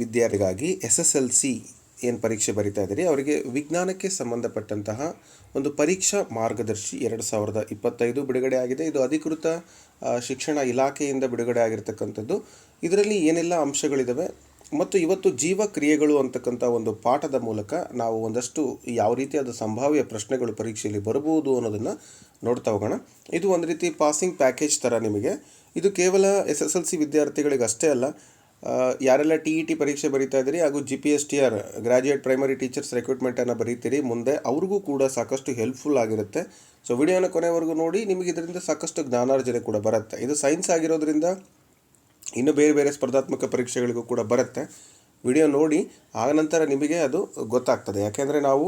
ವಿದ್ಯಾರ್ಥಿಗಾಗಿ S S L C ಏನು ಪರೀಕ್ಷೆ ಬರಿತಾ ಇದ್ದೀರಿ, ಅವರಿಗೆ ವಿಜ್ಞಾನಕ್ಕೆ ಸಂಬಂಧಪಟ್ಟಂತಹ ಒಂದು ಪರೀಕ್ಷಾ ಮಾರ್ಗದರ್ಶಿ ಎರಡು ಸಾವಿರದ ಇಪ್ಪತ್ತೈದು ಬಿಡುಗಡೆ ಆಗಿದೆ. ಇದು ಅಧಿಕೃತ ಶಿಕ್ಷಣ ಇಲಾಖೆಯಿಂದ ಬಿಡುಗಡೆ ಆಗಿರ್ತಕ್ಕಂಥದ್ದು. ಇದರಲ್ಲಿ ಏನೆಲ್ಲ ಅಂಶಗಳಿದ್ದಾವೆ ಮತ್ತು ಇವತ್ತು ಜೀವ ಕ್ರಿಯೆಗಳು ಅಂತಕ್ಕಂಥ ಒಂದು ಪಾಠದ ಮೂಲಕ ನಾವು ಒಂದಷ್ಟು ಯಾವ ರೀತಿಯಾದ ಸಂಭಾವ್ಯ ಪ್ರಶ್ನೆಗಳು ಪರೀಕ್ಷೆಯಲ್ಲಿ ಬರಬಹುದು ಅನ್ನೋದನ್ನು ನೋಡ್ತಾ ಹೋಗೋಣ. ಇದು ಒಂದು ರೀತಿ ಪಾಸಿಂಗ್ ಪ್ಯಾಕೇಜ್ ಥರ ನಿಮಗೆ. ಇದು ಕೇವಲ ಎಸ್ ಎಸ್ ಎಲ್ ಸಿ ವಿದ್ಯಾರ್ಥಿಗಳಿಗೆ ಅಷ್ಟೇ ಅಲ್ಲ ಯಾರೆಲ್ಲ ಟಿ ಇ ಟಿ ಪರೀಕ್ಷೆ ಬರೀತಾ ಇದ್ದೀರಿ ಹಾಗೂ G P S T R graduate primary teachers ರೆಕ್ರೂಟ್ಮೆಂಟನ್ನು ಬರೀತೀರಿ, ಮುಂದೆ ಅವ್ರಿಗೂ ಕೂಡ ಸಾಕಷ್ಟು ಹೆಲ್ಪ್ಫುಲ್ ಆಗಿರುತ್ತೆ. ಸೊ ವಿಡಿಯೋನ ಕೊನೆವರೆಗೂ ನೋಡಿ, ನಿಮಗೆ ಇದರಿಂದ ಸಾಕಷ್ಟು ಜ್ಞಾನಾರ್ಜನೆ ಕೂಡ ಬರುತ್ತೆ. ಇದು ಸೈನ್ಸ್ ಆಗಿರೋದ್ರಿಂದ ಇನ್ನೂ ಬೇರೆ ಬೇರೆ ಸ್ಪರ್ಧಾತ್ಮಕ ಪರೀಕ್ಷೆಗಳಿಗೂ ಕೂಡ ಬರುತ್ತೆ. ವಿಡಿಯೋ ನೋಡಿ ಆನಂತರ ನಂತರ ನಿಮಗೆ ಅದು ಗೊತ್ತಾಗ್ತದೆ. ಯಾಕೆಂದರೆ ನಾವು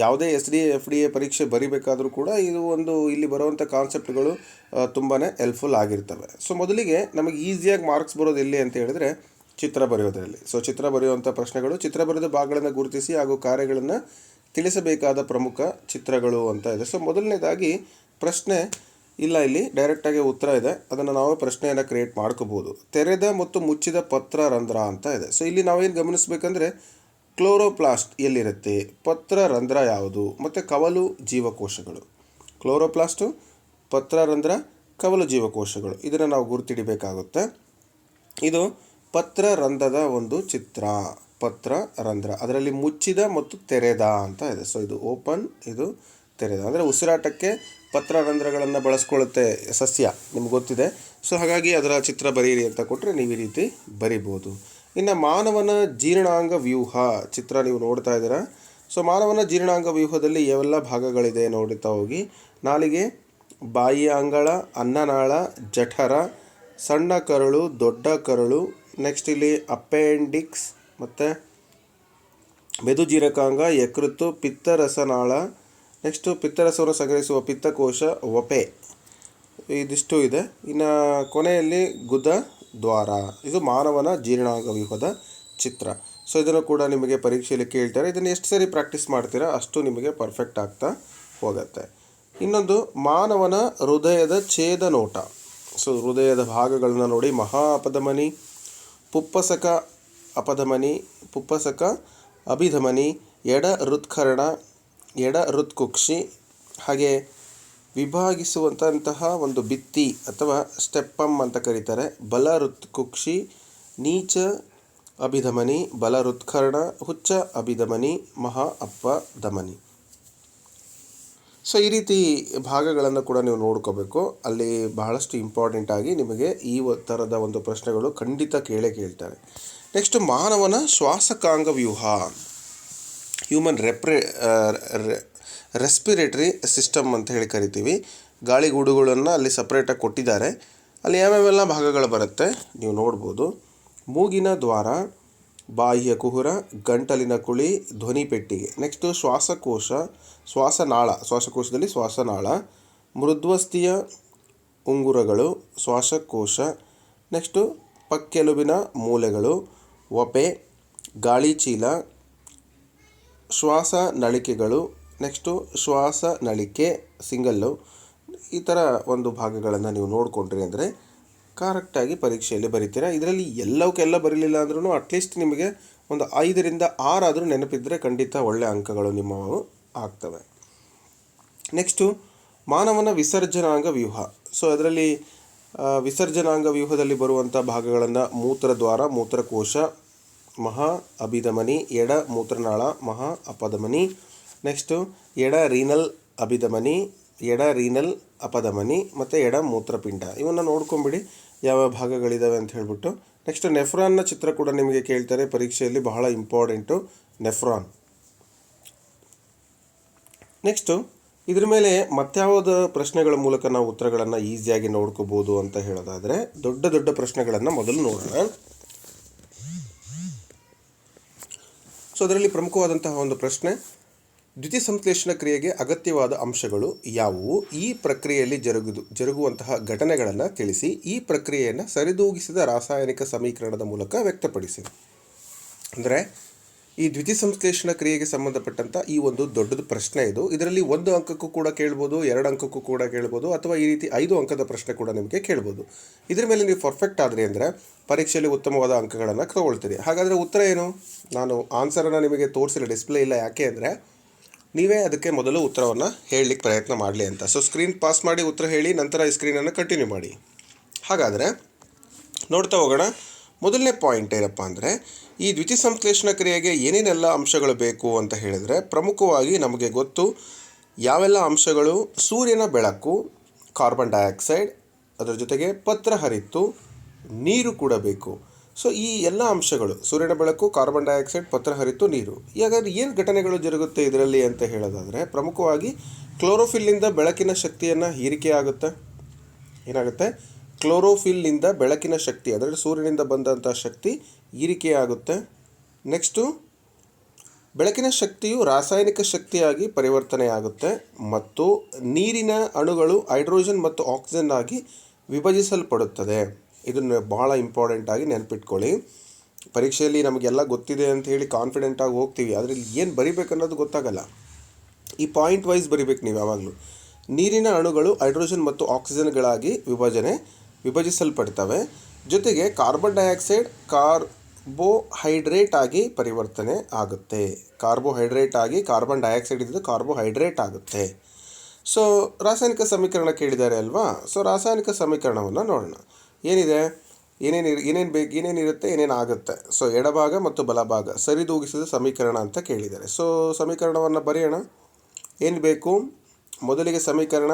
ಯಾವುದೇ S D F D A ಪರೀಕ್ಷೆ ಬರಿಬೇಕಾದರೂ ಕೂಡ ಇದು ಒಂದು ಇಲ್ಲಿ ಬರುವಂಥ ಕಾನ್ಸೆಪ್ಟ್ಗಳು ತುಂಬಾ ಹೆಲ್ಪ್ಫುಲ್ ಆಗಿರ್ತವೆ. ಸೊ ಮೊದಲಿಗೆ ನಮಗೆ ಈಸಿಯಾಗಿ ಮಾರ್ಕ್ಸ್ ಬರೋದು ಎಲ್ಲಿ ಅಂತ ಹೇಳಿದ್ರೆ ಚಿತ್ರ ಬರೆಯೋದರಲ್ಲಿ. ಸೊ ಚಿತ್ರ ಬರೆಯುವಂಥ ಪ್ರಶ್ನೆಗಳು, ಚಿತ್ರ ಬರೆದ ಭಾಗಗಳನ್ನು ಗುರುತಿಸಿ ಹಾಗೂ ಕಾರ್ಯಗಳನ್ನು ತಿಳಿಸಬೇಕಾದ ಪ್ರಮುಖ ಚಿತ್ರಗಳು ಅಂತ ಇದೆ. ಸೊ ಮೊದಲನೇದಾಗಿ ಪ್ರಶ್ನೆ ಇಲ್ಲ ಇಲ್ಲಿ ಡೈರೆಕ್ಟಾಗಿ ಉತ್ತರ ಇದೆ. ಅದನ್ನು ನಾವು ಪ್ರಶ್ನೆಯನ್ನು ಕ್ರಿಯೇಟ್ ಮಾಡ್ಕೋಬೋದು. ತೆರೆದ ಮತ್ತು ಮುಚ್ಚಿದ ಪತ್ರ ರಂಧ್ರ ಅಂತ ಇದೆ. ಸೊ ಇಲ್ಲಿ ನಾವೇನು ಗಮನಿಸಬೇಕಂದ್ರೆ ಕ್ಲೋರೋಪ್ಲಾಸ್ಟ್ ಎಲ್ಲಿರುತ್ತೆ? ಪತ್ರ ರಂಧ್ರ ಯಾವುದು? ಮತ್ತು ಕವಲು ಜೀವಕೋಶಗಳು. ಕ್ಲೋರೋಪ್ಲಾಸ್ಟು, ಪತ್ರ ರಂಧ್ರ, ಕವಲು ಜೀವಕೋಶಗಳು. ಇದನ್ನು ನಾವು ಗುರುತಿಡಬೇಕಾಗುತ್ತೆ. ಇದು ಪತ್ರರಂಧ್ರದ ಒಂದು ಚಿತ್ರ. ಪತ್ರ ರಂಧ್ರ ಅದರಲ್ಲಿ ಮುಚ್ಚಿದ ಮತ್ತು ತೆರೆದ ಅಂತ ಇದೆ. ಸೊ ಇದು ಓಪನ್ ಇದು ತೆರೆದ. ಅಂದರೆ ಉಸಿರಾಟಕ್ಕೆ ಪತ್ರ ರಂಧ್ರಗಳನ್ನು ಬಳಸ್ಕೊಳ್ಳುತ್ತೆ ಸಸ್ಯ, ನಿಮ್ಗೆ ಗೊತ್ತಿದೆ. ಸೊ ಹಾಗಾಗಿ ಅದರ ಚಿತ್ರ ಬರೀರಿ ಅಂತ ಕೊಟ್ಟರೆ ನೀವು ಈ ರೀತಿ ಬರಿಬೋದು. ಇನ್ನು ಮಾನವನ ಜೀರ್ಣಾಂಗ ವ್ಯೂಹ ಚಿತ್ರ ನೀವು ನೋಡ್ತಾ ಇದ್ದೀರಾ? ಸೊ ಮಾನವನ ಜೀರ್ಣಾಂಗ ವ್ಯೂಹದಲ್ಲಿ ಯಾವೆಲ್ಲ ಭಾಗಗಳಿದೆ ನೋಡುತ್ತಾ ಹೋಗಿ. ನಾಲಿಗೆ ಬಾಯಿಯ ಅಂಗಳ, ಅನ್ನನಾಳ, ಜಠರ, ಸಣ್ಣ ಕರಳು, ದೊಡ್ಡ ಕರಳು ನೆಕ್ಸ್ಟ್ ಇಲ್ಲಿ ಅಪೆಂಡಿಕ್ಸ್ ಮತ್ತು ಮೆದುಜೀರಕಾಂಗ, ಯಕೃತ್ತು, ಪಿತ್ತರಸನಾಳ. ನೆಕ್ಸ್ಟು ಪಿತ್ತರಸವನ್ನು ಸಂಗ್ರಹಿಸುವ ಪಿತ್ತಕೋಶ ಒಪೆ ಇದಿಷ್ಟು ಇದೆ. ಇನ್ನು ಕೊನೆಯಲ್ಲಿ ಗುದ ದ್ವಾರ. ಇದು ಮಾನವನ ಜೀರ್ಣಾಂಗ ವ್ಯೂಹದ ಚಿತ್ರ. ಸೊ ಇದನ್ನು ಕೂಡ ನಿಮಗೆ ಪರೀಕ್ಷೆಯಲ್ಲಿ ಕೇಳ್ತಾರೆ. ಇದನ್ನು ಎಷ್ಟು ಸರಿ ಪ್ರಾಕ್ಟೀಸ್ ಮಾಡ್ತೀರಾ, ಅಷ್ಟು ನಿಮಗೆ ಪರ್ಫೆಕ್ಟ್ ಆಗ್ತಾ ಹೋಗುತ್ತೆ. ಇನ್ನೊಂದು, ಮಾನವನ ಹೃದಯದ ಛೇದ ನೋಟ ಸೊ ಹೃದಯದ ಭಾಗಗಳನ್ನ ನೋಡಿ ಮಹಾಪದಮನಿ. ಪುಪ್ಪಸಕ ಅಪಧಮನಿ, ಪುಪ್ಪಸಕ ಅಭಿಧಮನಿ, ಎಡ ಹೃತ್ಕರ್ಣ, ಎಡ ಹೃತ್ಕುಕ್ಷಿ ಹಾಗೆ ವಿಭಾಗಿಸುವಂತಹ ಒಂದು ಭಿತ್ತಿ ಅಥವಾ ಸ್ಟೆಪ್ಪಮ್ ಅಂತ ಕರೀತಾರೆ. ಬಲ ಹೃತ್ಕುಕ್ಷಿ, ನೀಚ ಅಭಿಧಮನಿ, ಬಲ ಹೃತ್ಕರ್ಣ, ಹುಚ್ಚ ಅಭಿಧಮನಿ, ಮಹಾ ಅಪ್ಪ ಧಮನಿ. ಸೊ ಈ ರೀತಿ ಭಾಗಗಳನ್ನು ಕೂಡ ನೀವು ನೋಡ್ಕೋಬೇಕು. ಅಲ್ಲಿ ಬಹಳಷ್ಟು ಇಂಪಾರ್ಟೆಂಟ್ ಆಗಿ ನಿಮಗೆ ಈ ಥರದ ಒಂದು ಪ್ರಶ್ನೆಗಳು ಖಂಡಿತ ಕೇಳೇ ಕೇಳ್ತಾರೆ ನೆಕ್ಸ್ಟ್ ಮಾನವನ ಶ್ವಾಸಕಾಂಗ ವ್ಯೂಹ. ಹ್ಯೂಮನ್ ರೆಪ್ರೆ ರೆಸ್ಪಿರೇಟರಿ ಸಿಸ್ಟಮ್ ಅಂತ ಹೇಳಿ ಕರಿತೀವಿ. ಗಾಳಿಗೂಡುಗಳನ್ನು ಅಲ್ಲಿ ಸಪ್ರೇಟಾಗಿ ಕೊಟ್ಟಿದ್ದಾರೆ. ಅಲ್ಲಿ ಯಾವ್ಯಾವೆಲ್ಲ ಭಾಗಗಳು ಬರುತ್ತೆ? ನೀವು ನೋಡ್ಬೋದು. ಮೂಗಿನ ದ್ವಾರ ಬಾಯಿಯ ಕುಹುರ, ಗಂಟಲಿನ ಕುಳಿ, ಧ್ವನಿ ಪೆಟ್ಟಿಗೆ. ನೆಕ್ಸ್ಟು ಶ್ವಾಸಕೋಶ, ಶ್ವಾಸನಾಳ. ಶ್ವಾಸಕೋಶದಲ್ಲಿ ಶ್ವಾಸನಾಳ. ಮೃದ್ವಸ್ಥಿಯ ಉಂಗುರಗಳು, ಶ್ವಾಸಕೋಶ. ನೆಕ್ಸ್ಟು ಪಕ್ಕೆಲುಬಿನ ಮೂಲೆಗಳು, ಒಪೆ, ಗಾಳಿಚೀಲ, ಶ್ವಾಸ ನಳಿಕೆಗಳು. ನೆಕ್ಸ್ಟು ಶ್ವಾಸ ನಳಿಕೆ, ಸಿಂಗಲ್ಲು. ಈ ಥರ ಒಂದು ಭಾಗಗಳನ್ನು ನೀವು ನೋಡಿಕೊಂಡ್ರಿ ಅಂದರೆ ಕರೆಕ್ಟಾಗಿ ಪರೀಕ್ಷೆಯಲ್ಲಿ ಬರೀತೀರಾ? ಇದರಲ್ಲಿ ಎಲ್ಲವಕ್ಕೆಲ್ಲ ಬರಲಿಲ್ಲ ಅಂದ್ರೂ ಅಟ್ಲೀಸ್ಟ್ ನಿಮಗೆ ಒಂದು ಐದರಿಂದ ಆರಾದರೂ ನೆನಪಿದ್ದರೆ ಖಂಡಿತ ಒಳ್ಳೆಯ ಅಂಕಗಳು ನಿಮ್ಮವು ಆಗ್ತವೆ. ನೆಕ್ಸ್ಟು ಮಾನವನ ವಿಸರ್ಜನಾಂಗ ವ್ಯೂಹ. ಸೊ ಅದರಲ್ಲಿ ವಿಸರ್ಜನಾಂಗ ವ್ಯೂಹದಲ್ಲಿ ಬರುವಂಥ ಭಾಗಗಳನ್ನು ಮೂತ್ರದ್ವಾರ, ಮೂತ್ರಕೋಶ, ಮಹಾ ಅಭಿಧಮನಿ, ಎಡ ಮೂತ್ರನಾಳ, ಮಹಾ ಅಪಧಮನಿ. ನೆಕ್ಸ್ಟು ಎಡ ರೀನಲ್ ಅಭಿಧಮನಿ, ಎಡ ರೀನಲ್ ಅಪಧಮನಿ ಮತ್ತು ಎಡ ಮೂತ್ರಪಿಂಡ. ಇವನ್ನು ನೋಡ್ಕೊಂಬಿಡಿ ಯಾವ ಭಾಗಗಳಿದ್ದಾವೆ ಅಂತ ಹೇಳ್ಬಿಟ್ಟು. ನೆಕ್ಸ್ಟ್ ನೆಫ್ರಾನ್ನ ಚಿತ್ರ ಕೂಡ ನಿಮಗೆ ಕೇಳ್ತಾರೆ. ಪರೀಕ್ಷೆಯಲ್ಲಿ ಬಹಳ ಇಂಪಾರ್ಟೆಂಟು ನೆಫ್ರಾನ್. ನೆಕ್ಸ್ಟು ಇದ್ರ ಮೇಲೆ ಮತ್ಯಾವುದ ಪ್ರಶ್ನೆಗಳ ಮೂಲಕ ನಾವು ಉತ್ತರಗಳನ್ನು ಈಸಿಯಾಗಿ ನೋಡ್ಕೋಬೋದು ಅಂತ ಹೇಳೋದಾದರೆ ದೊಡ್ಡ ದೊಡ್ಡ ಪ್ರಶ್ನೆಗಳನ್ನು ಮೊದಲು ನೋಡೋಣ. ಸೊ ಅದರಲ್ಲಿ ಪ್ರಮುಖವಾದಂತಹ ಒಂದು ಪ್ರಶ್ನೆ ದ್ಯುತಿ ಸಂಶ್ಲೇಷಣ ಕ್ರಿಯೆಗೆ ಅಗತ್ಯವಾದ ಅಂಶಗಳು ಯಾವುವು? ಈ ಪ್ರಕ್ರಿಯೆಯಲ್ಲಿ ಜರುಗಿದು, ಜರುಗುವಂತಹ ಘಟನೆಗಳನ್ನು ತಿಳಿಸಿ, ಈ ಪ್ರಕ್ರಿಯೆಯನ್ನು ಸರಿದೂಗಿಸಿದ ರಾಸಾಯನಿಕ ಸಮೀಕರಣದ ಮೂಲಕ ವ್ಯಕ್ತಪಡಿಸಿ. ಅಂದರೆ, ಈ ದ್ಯುತಿಸಂಶ್ಲೇಷಣ ಕ್ರಿಯೆಗೆ ಸಂಬಂಧಪಟ್ಟಂಥ ಈ ಒಂದು ದೊಡ್ಡದು ಪ್ರಶ್ನೆ ಇದು. ಇದರಲ್ಲಿ ಒಂದು ಅಂಕಕ್ಕೂ ಕೂಡ ಕೇಳ್ಬೋದು, ಎರಡು ಅಂಕಕ್ಕೂ ಕೂಡ ಕೇಳ್ಬೋದು, ಅಥವಾ ಈ ರೀತಿ ಐದು ಅಂಕದ ಪ್ರಶ್ನೆ ಕೂಡ ನಿಮಗೆ ಕೇಳ್ಬೋದು. ಇದರ ಮೇಲೆ ನೀವು ಪರ್ಫೆಕ್ಟ್ ಆದರೆ ಅಂದರೆ, ಪರೀಕ್ಷೆಯಲ್ಲಿ ಉತ್ತಮವಾದ ಅಂಕಗಳನ್ನು ತಗೊಳ್ತೀರಿ. ಹಾಗಾದರೆ ಉತ್ತರ ಏನು? ನಾನು ಆನ್ಸರನ್ನು ನಿಮಗೆ ತೋರಿಸಿಲ್ಲ, ಡಿಸ್ಪ್ಲೇ ಇಲ್ಲ. ಯಾಕೆ ಅಂದರೆ ನೀವೇ ಅದಕ್ಕೆ ಮೊದಲು ಉತ್ತರವನ್ನು ಹೇಳಲಿಕ್ಕೆ ಪ್ರಯತ್ನ ಮಾಡಲಿ ಅಂತ. ಸೊ ಸ್ಕ್ರೀನ್ ಪಾಸ್ ಮಾಡಿ ಉತ್ತರ ಹೇಳಿ, ನಂತರ ಈ ಸ್ಕ್ರೀನನ್ನು ಕಂಟಿನ್ಯೂ ಮಾಡಿ. ಹಾಗಾದರೆ, ನೋಡ್ತಾ ಹೋಗೋಣ. ಮೊದಲನೇ ಪಾಯಿಂಟ್ ಏನಪ್ಪ ಅಂದರೆ, ಈ ದ್ಯುತಿಸಂಶ್ಲೇಷಣ ಕ್ರಿಯೆಗೆ ಏನೇನೆಲ್ಲ ಅಂಶಗಳು ಬೇಕು ಅಂತ ಹೇಳಿದರೆ, ಪ್ರಮುಖವಾಗಿ ನಮಗೆ ಗೊತ್ತು ಯಾವೆಲ್ಲ ಅಂಶಗಳು? ಸೂರ್ಯನ ಬೆಳಕು ಕಾರ್ಬನ್ ಡೈಆಕ್ಸೈಡ್ ಅದರ ಜೊತೆಗೆ ಪತ್ರ ಹರಿತು ನೀರು ಕೂಡ ಬೇಕು. ಸೊ ಈ ಎಲ್ಲ ಅಂಶಗಳು, ಸೂರ್ಯನ ಬೆಳಕು ಕಾರ್ಬನ್ ಡೈಆಕ್ಸೈಡ್ ಪತ್ರ ಹರಿತು ನೀರು ಈಗ ಏನು ಘಟನೆಗಳು ಜರುಗುತ್ತೆ ಇದರಲ್ಲಿ ಅಂತ ಹೇಳೋದಾದರೆ, ಪ್ರಮುಖವಾಗಿ ಕ್ಲೋರೋಫಿಲ್ನಿಂದ ಬೆಳಕಿನ ಶಕ್ತಿಯನ್ನು ಹೀರಿಕೆ ಆಗುತ್ತೆ. ಏನಾಗುತ್ತೆ? ಕ್ಲೋರೋಫಿಲ್ನಿಂದ ಬೆಳಕಿನ ಶಕ್ತಿ ಅಂದರೆ ಸೂರ್ಯನಿಂದ ಬಂದಂಥ ಶಕ್ತಿ ಹೀರಿಕೆಯಾಗುತ್ತೆ ನೆಕ್ಸ್ಟು ಬೆಳಕಿನ ಶಕ್ತಿಯು ರಾಸಾಯನಿಕ ಶಕ್ತಿಯಾಗಿ ಪರಿವರ್ತನೆಯಾಗುತ್ತೆ ಮತ್ತು ನೀರಿನ ಅಣುಗಳು ಹೈಡ್ರೋಜನ್ ಮತ್ತು ಆಕ್ಸಿಜನ್ ಆಗಿ ವಿಭಜಿಸಲ್ಪಡುತ್ತದೆ. ಇದನ್ನು ಭಾಳ ಇಂಪಾರ್ಟೆಂಟಾಗಿ ನೆನಪಿಟ್ಕೊಳ್ಳಿ. ಪರೀಕ್ಷೆಯಲ್ಲಿ ನಮಗೆಲ್ಲ ಗೊತ್ತಿದೆ ಅಂತ ಹೇಳಿ ಕಾನ್ಫಿಡೆಂಟಾಗಿ ಹೋಗ್ತೀವಿ. ಅದರಲ್ಲಿ ಏನು ಬರಿಬೇಕನ್ನೋದು ಗೊತ್ತಾಗಲ್ಲ. ಈ ಪಾಯಿಂಟ್ ವೈಸ್ ಬರಿಬೇಕು ನೀವು ಯಾವಾಗಲೂ. ನೀರಿನ ಅಣುಗಳು ಹೈಡ್ರೋಜನ್ ಮತ್ತು ಆಕ್ಸಿಜನ್ಗಳಾಗಿ ವಿಭಜನೆ, ವಿಭಜಿಸಲ್ಪಡ್ತವೆ. ಜೊತೆಗೆ ಕಾರ್ಬನ್ ಡೈಆಕ್ಸೈಡ್ ಕಾರ್ಬೋಹೈಡ್ರೇಟ್ ಆಗಿ ಪರಿವರ್ತನೆ ಆಗುತ್ತೆ. ಕಾರ್ಬೋಹೈಡ್ರೇಟ್ ಆಗಿ ಕಾರ್ಬನ್ ಡೈಆಕ್ಸೈಡ್ ಇದ್ದು ಕಾರ್ಬೋಹೈಡ್ರೇಟ್ ಆಗುತ್ತೆ. ಸೊ ರಾಸಾಯನಿಕ ಸಮೀಕರಣ ಕೇಳಿದ್ದಾರೆ ಅಲ್ವಾ? ಸೊ ರಾಸಾಯನಿಕ ಸಮೀಕರಣವನ್ನು ನೋಡೋಣ. ಏನಿದೆ? ಏನೇನು ಏನೇನು ಬೇಕು ಏನೇನಿರುತ್ತೆ ಏನೇನು ಆಗುತ್ತೆ? ಸೊ ಎಡಭಾಗ ಮತ್ತು ಬಲಭಾಗ. ಸರಿದೂಗಿಸಿದ ಸಮೀಕರಣ ಅಂತ ಕೇಳಿದ್ದಾರೆ. ಸೊ ಸಮೀಕರಣವನ್ನು ಬರೆಯೋಣ. ಏನು ಬೇಕು? ಮೊದಲಿಗೆ ಸಮೀಕರಣ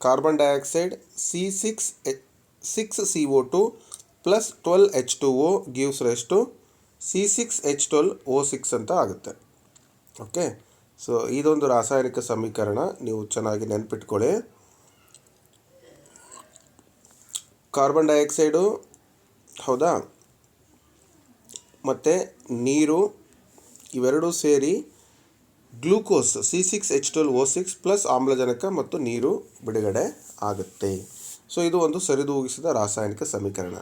carbon dioxide C six six C O two plus twelve H two O gives rest C six H twelve O six ಅಂತ ಆಗುತ್ತೆ. ಓಕೆ ಸೊ ಇದೊಂದು ರಾಸಾಯನಿಕ ಸಮೀಕರಣ. ನೀವು ಚೆನ್ನಾಗಿ ನೆನ್ಪಿಟ್ಕೊಳ್ಳಿ. ಕಾರ್ಬನ್ ಡೈಆಕ್ಸೈಡು, ಹೌದಾ? ಮತ್ತು ನೀರು, ಇವೆರಡೂ ಸೇರಿ glucose C six H twelve O six plus ಆಮ್ಲಜನಕ ಮತ್ತು ನೀರು ಬಿಡುಗಡೆ ಆಗುತ್ತೆ. ಸೊ, ಇದು ಒಂದು ಸರಿದೂಗಿಸಿದ ರಾಸಾಯನಿಕ ಸಮೀಕರಣ.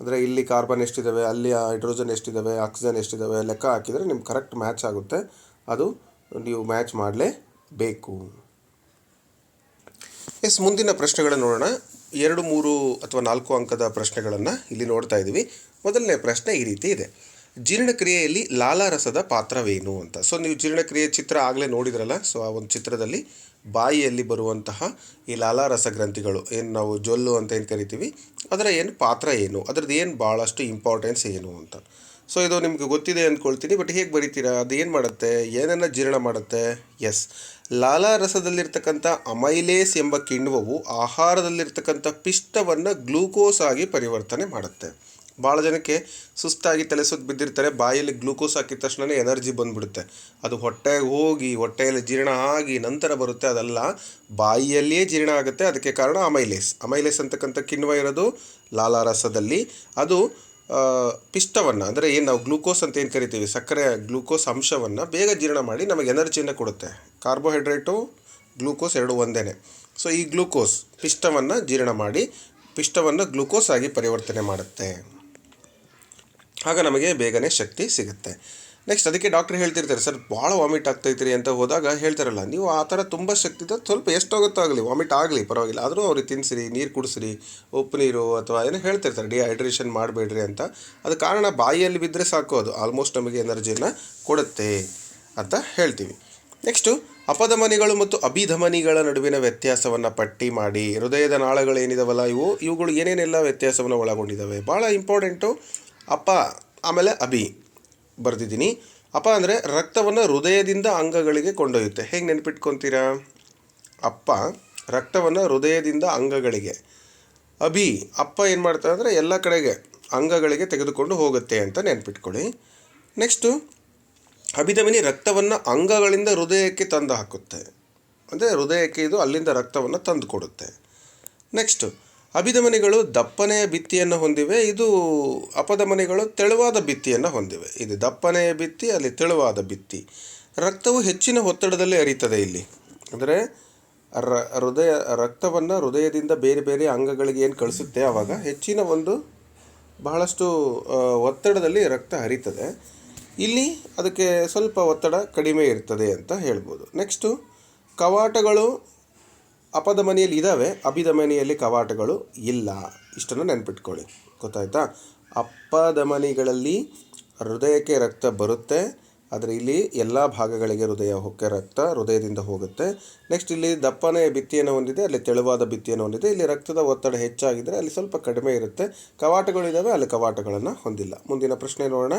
ಅಂದರೆ ಇಲ್ಲಿ ಕಾರ್ಬನ್ ಎಷ್ಟಿದ್ದಾವೆ ಅಲ್ಲಿ ಹೈಡ್ರೋಜನ್ ಎಷ್ಟಿದ್ದಾವೆ ಆಕ್ಸಿಜನ್ ಎಷ್ಟಿದ್ದಾವೆ ಲೆಕ್ಕ ಹಾಕಿದರೆ ನಿಮ್ಗೆ ಕರೆಕ್ಟ್ ಮ್ಯಾಚ್ ಆಗುತ್ತೆ. ಅದು ನೀವು ಮ್ಯಾಚ್ ಮಾಡಲೇಬೇಕು. ಎಸ್, ಮುಂದಿನ ಪ್ರಶ್ನೆಗಳನ್ನು ನೋಡೋಣ. ಎರಡು, ಮೂರು ಅಥವಾ ನಾಲ್ಕು ಅಂಕದ ಪ್ರಶ್ನೆಗಳನ್ನು ಇಲ್ಲಿ ನೋಡ್ತಾ ಇದ್ದೀವಿ ಮೊದಲನೇ ಪ್ರಶ್ನೆ ಈ ರೀತಿ ಇದೆ. ಜೀರ್ಣಕ್ರಿಯೆಯಲ್ಲಿ ಲಾಲಾರಸದ ಪಾತ್ರವೇನು ಅಂತ. ಸೊ ನೀವು ಜೀರ್ಣಕ್ರಿಯೆ ಚಿತ್ರ ಆಗಲೇ ನೋಡಿದ್ರಲ್ಲ ಸೊ ಆ ಒಂದು ಚಿತ್ರದಲ್ಲಿ ಬಾಯಿಯಲ್ಲಿ ಬರುವಂತಹ ಈ ಲಾಲಾರಸ ಗ್ರಂಥಿಗಳು ಏನು ನಾವು ಜೊಲ್ಲು ಅಂತ ಏನು ಕರಿತೀವಿ, ಅದರ ಏನು ಪಾತ್ರ ಏನು, ಅದರದ್ದು ಏನು ಭಾಳಷ್ಟು ಇಂಪಾರ್ಟೆನ್ಸ್ ಏನು ಅಂತ. ಸೊ ಇದು ನಿಮಗೆ ಗೊತ್ತಿದೆ ಅಂದ್ಕೊಳ್ತೀನಿ ಬಟ್ ಹೇಗೆ ಬರಿತೀರಾ, ಅದು ಏನು ಮಾಡುತ್ತೆ ಏನನ್ನು ಜೀರ್ಣ ಮಾಡುತ್ತೆ? ಎಸ್ ಲಾಲಾರಸದಲ್ಲಿರ್ತಕ್ಕಂಥ ಅಮೈಲೇಸ್ ಎಂಬ ಕಿಣ್ವವು ಆಹಾರದಲ್ಲಿರ್ತಕ್ಕಂಥ ಪಿಷ್ಟವನ್ನು ಗ್ಲೂಕೋಸ್ ಆಗಿ ಪರಿವರ್ತನೆ ಮಾಡುತ್ತೆ. ಭಾಳ ಜನಕ್ಕೆ ಸುಸ್ತಾಗಿ ತಲೆ ಸುತ್ತ ಬಿದ್ದಿರ್ತಾರೆ, ಬಾಯಲ್ಲಿ ಗ್ಲೂಕೋಸ್ ಹಾಕಿದ ತಕ್ಷಣ ಎನರ್ಜಿ ಬಂದ್ಬಿಡುತ್ತೆ. ಅದು ಹೊಟ್ಟೆಗೆ ಹೋಗಿ, ಹೊಟ್ಟೆಯಲ್ಲಿ ಜೀರ್ಣ ಆಗಿ ನಂತರ ಬರುತ್ತೆ. ಅದೆಲ್ಲ, ಬಾಯಿಯಲ್ಲಿಯೇ ಜೀರ್ಣ ಆಗುತ್ತೆ. ಅದಕ್ಕೆ ಕಾರಣ ಅಮೈಲೇಸ್. ಅಮೈಲೇಸ್ ಅಂತಕ್ಕಂಥ ಕಿಣ್ವ ಇರೋದು ಲಾಲಾರಸದಲ್ಲಿ. ಅದು ಪಿಷ್ಟವನ್ನು, ಅಂದರೆ ಏನು ನಾವು ಗ್ಲೂಕೋಸ್ ಅಂತ ಏನು ಕರಿತೀವಿ? ಸಕ್ಕರೆ ಗ್ಲೂಕೋಸ್ ಅಂಶವನ್ನು ಬೇಗ ಜೀರ್ಣ ಮಾಡಿ ನಮಗೆ ಎನರ್ಜಿಯನ್ನು ಕೊಡುತ್ತೆ. ಕಾರ್ಬೋಹೈಡ್ರೇಟು, ಗ್ಲೂಕೋಸ್ ಎರಡು ಒಂದೇ ಸೊ, ಈ ಗ್ಲೂಕೋಸ್ ಪಿಷ್ಟವನ್ನು ಜೀರ್ಣ ಮಾಡಿ, ಪಿಷ್ಟವನ್ನು ಗ್ಲೂಕೋಸ್ ಆಗಿ ಪರಿವರ್ತನೆ ಮಾಡುತ್ತೆ. ಆಗ ನಮಗೆ ಬೇಗನೆ ಶಕ್ತಿ ಸಿಗುತ್ತೆ. ನೆಕ್ಸ್ಟ್ ಅದಕ್ಕೆ ಡಾಕ್ಟ್ರ್ ಹೇಳ್ತಿರ್ತಾರೆ, ಸರ್, ಭಾಳ ವಾಮಿಟ್ ಆಗ್ತೈತ್ರಿ ಅಂತ ಹೋದಾಗ ಹೇಳ್ತಾರಲ್ಲ, ನೀವು ಆ ಥರ ತುಂಬ ಶಕ್ತಿ ಇದ್ದರೆ ಸ್ವಲ್ಪ ಎಷ್ಟೋಗುತ್ತೋ ಆಗಲಿ ವಾಮಿಟ್ ಆಗಲಿ, ಪರವಾಗಿಲ್ಲ. ಆದರೂ ಅವ್ರಿಗೆ ತಿನ್ನಿಸ್ರಿ, ನೀರು ಕುಡಿಸ್ರಿ, ಉಪ್ಪು ನೀರು ಅಥವಾ ಏನೋ ಹೇಳ್ತಿರ್ತಾರೆ ಡಿಹೈಡ್ರೇಷನ್ ಮಾಡಬೇಡ್ರಿ ಅಂತ. ಅದು ಕಾರಣ ಬಾಯಿಯಲ್ಲಿ ಬಿದ್ದರೆ ಸಾಕು ಅದು ಆಲ್ಮೋಸ್ಟ್ ನಮಗೆ ಎನರ್ಜಿಯನ್ನು ಕೊಡುತ್ತೆ ಅಂತ ಹೇಳ್ತೀವಿ. ನೆಕ್ಸ್ಟು ಅಪಧಮನಿಗಳು ಮತ್ತು ಅಭಿಧಮನಿಗಳ ನಡುವಿನ ವ್ಯತ್ಯಾಸವನ್ನು ಪಟ್ಟಿ ಮಾಡಿ, ಹೃದಯದ ನಾಳಗಳೇನಿದಾವಲ್ಲ ಇವು, ಇವುಗಳು ಏನೇನೆಲ್ಲ ವ್ಯತ್ಯಾಸವನ್ನು ಒಳಗೊಂಡಿದ್ದಾವೆ ಭಾಳ ಇಂಪಾರ್ಟೆಂಟು ಅಪ ಆಮೇಲೆ ಅಭಿ ಬರೆದಿದ್ದೀನಿ. ಅಪ್ಪ ಅಂದರೆ ರಕ್ತವನ್ನು ಹೃದಯದಿಂದ ಅಂಗಗಳಿಗೆ ಕೊಂಡೊಯ್ಯುತ್ತೆ. ಹೇಗೆ ನೆನಪಿಟ್ಕೊತೀರಾ? ಅಪ್ಪ, ರಕ್ತವನ್ನು ಹೃದಯದಿಂದ ಅಂಗಗಳಿಗೆ. ಅಭಿ, ಅಪ್ಪ ಏನು ಮಾಡ್ತಾರೆ ಅಂದರೆ ಎಲ್ಲ ಕಡೆಗೆ ಅಂಗಗಳಿಗೆ ತೆಗೆದುಕೊಂಡು ಹೋಗುತ್ತೆ ಅಂತ ನೆನ್ಪಿಟ್ಕೊಳ್ಳಿ. ನೆಕ್ಸ್ಟು ಅಭಿದಮಿನಿ ರಕ್ತವನ್ನು ಅಂಗಗಳಿಂದ ಹೃದಯಕ್ಕೆ ತಂದು ಹಾಕುತ್ತೆ. ಅಂದರೆ ಹೃದಯಕ್ಕೆ ಇದು ಅಲ್ಲಿಂದ ರಕ್ತವನ್ನು ತಂದು ಕೊಡುತ್ತೆ. ನೆಕ್ಸ್ಟು ಅಭಿಧಮನಿಗಳು ದಪ್ಪನೆಯ ಭಿತ್ತಿಯನ್ನು ಹೊಂದಿವೆ, ಇದು ಅಪಧಮನಿಗಳು ತೆಳುವಾದ ಭಿತ್ತಿಯನ್ನು ಹೊಂದಿವೆ. ಇದು ದಪ್ಪನೆಯ ಭಿತ್ತಿ, ಅಲ್ಲಿ ತೆಳುವಾದ ಭಿತ್ತಿ. ರಕ್ತವು ಹೆಚ್ಚಿನ ಒತ್ತಡದಲ್ಲಿ ಹರಿತದೆ ಇಲ್ಲಿ. ಅಂದರೆ, ರ, ಹೃದಯ, ರಕ್ತವನ್ನು ಹೃದಯದಿಂದ ಬೇರೆ ಬೇರೆ ಅಂಗಗಳಿಗೆ ಏನು ಕಳಿಸುತ್ತೆ ಆವಾಗ ಹೆಚ್ಚಿನ ಒಂದು ಬಹಳಷ್ಟು ಒತ್ತಡದಲ್ಲಿ ರಕ್ತ ಹರಿತದೆ. ಇಲ್ಲಿ ಅದಕ್ಕೆ ಸ್ವಲ್ಪ ಒತ್ತಡ ಕಡಿಮೆ ಇರ್ತದೆ ಅಂತ ಹೇಳ್ಬೋದು. ನೆಕ್ಸ್ಟು ಕವಾಟಗಳು ಅಪಧಮನಿಯಲ್ಲಿ ಇದ್ದಾವೆ ಅಭಿಧಮನಿಯಲ್ಲಿ ಕವಾಟಗಳು ಇಲ್ಲ. ಇಷ್ಟನ್ನು ನೆನ್ಪಿಟ್ಕೊಳ್ಳಿ. ಗೊತ್ತಾಯ್ತಾ? ಅಪಧಮನಿಗಳಲ್ಲಿ ಹೃದಯಕ್ಕೆ ರಕ್ತ ಬರುತ್ತೆ. ಆದರೆ ಇಲ್ಲಿ ಎಲ್ಲ ಭಾಗಗಳಿಗೆ ಹೃದಯ ಹೊಕ್ಕೆ ರಕ್ತ ಹೃದಯದಿಂದ ಹೋಗುತ್ತೆ. ನೆಕ್ಸ್ಟ್ ಇಲ್ಲಿ ದಪ್ಪನೇ ಭಿತ್ತಿಯನ್ನು ಹೊಂದಿದೆ, ಅಲ್ಲಿ ತೆಳುವಾದ ಭಿತ್ತಿಯನ್ನು ಹೊಂದಿದೆ. ಇಲ್ಲಿ ರಕ್ತದ ಒತ್ತಡ ಹೆಚ್ಚಾಗಿದ್ದರೆ ಅಲ್ಲಿ ಸ್ವಲ್ಪ ಕಡಿಮೆ ಇರುತ್ತೆ. ಕವಾಟಗಳಿದ್ದಾವೆ ಅಲ್ಲಿ ಕವಾಟಗಳನ್ನು ಹೊಂದಿಲ್ಲ. ಮುಂದಿನ ಪ್ರಶ್ನೆ ನೋಡೋಣ.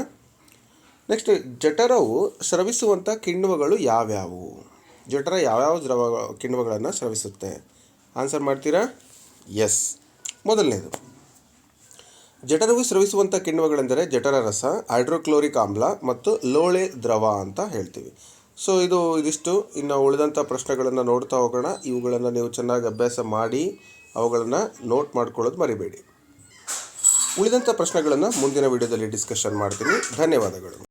ನೆಕ್ಸ್ಟ್ ಜಠರವು ಸ್ರವಿಸುವಂಥ ಕಿಣ್ವಗಳು ಯಾವ್ಯಾವು? ಜಠರ ಯಾವ್ಯಾವ ದ್ರವ ಕಿಣ್ವಗಳನ್ನು ಸ್ರವಿಸುತ್ತೆ? ಆನ್ಸರ್ ಮಾಡ್ತೀರಾ? ಎಸ್ ಮೊದಲನೇದು. ಜಠರವು ಸ್ರವಿಸುವಂಥ ಕಿಣ್ವಗಳೆಂದರೆ ಜಠರ ರಸ, ಹೈಡ್ರೋಕ್ಲೋರಿಕ್ ಆಮ್ಲ ಮತ್ತು ಲೋಳೆ ದ್ರವ ಅಂತ ಹೇಳ್ತೀವಿ. ಸೊ ಇದು ಇದಿಷ್ಟು. ಇನ್ನು ಉಳಿದಂಥ ಪ್ರಶ್ನೆಗಳನ್ನು ನೋಡ್ತಾ ಹೋಗೋಣ. ಇವುಗಳನ್ನು ನೀವು ಚೆನ್ನಾಗಿ ಅಭ್ಯಾಸ ಮಾಡಿ ಅವುಗಳನ್ನು ನೋಟ್ ಮಾಡ್ಕೊಳ್ಳೋದು ಮರಿಬೇಡಿ. ಉಳಿದಂಥ ಪ್ರಶ್ನೆಗಳನ್ನು ಮುಂದಿನ ವಿಡಿಯೋದಲ್ಲಿ ಡಿಸ್ಕಷನ್ ಮಾಡ್ತೀನಿ. ಧನ್ಯವಾದಗಳು.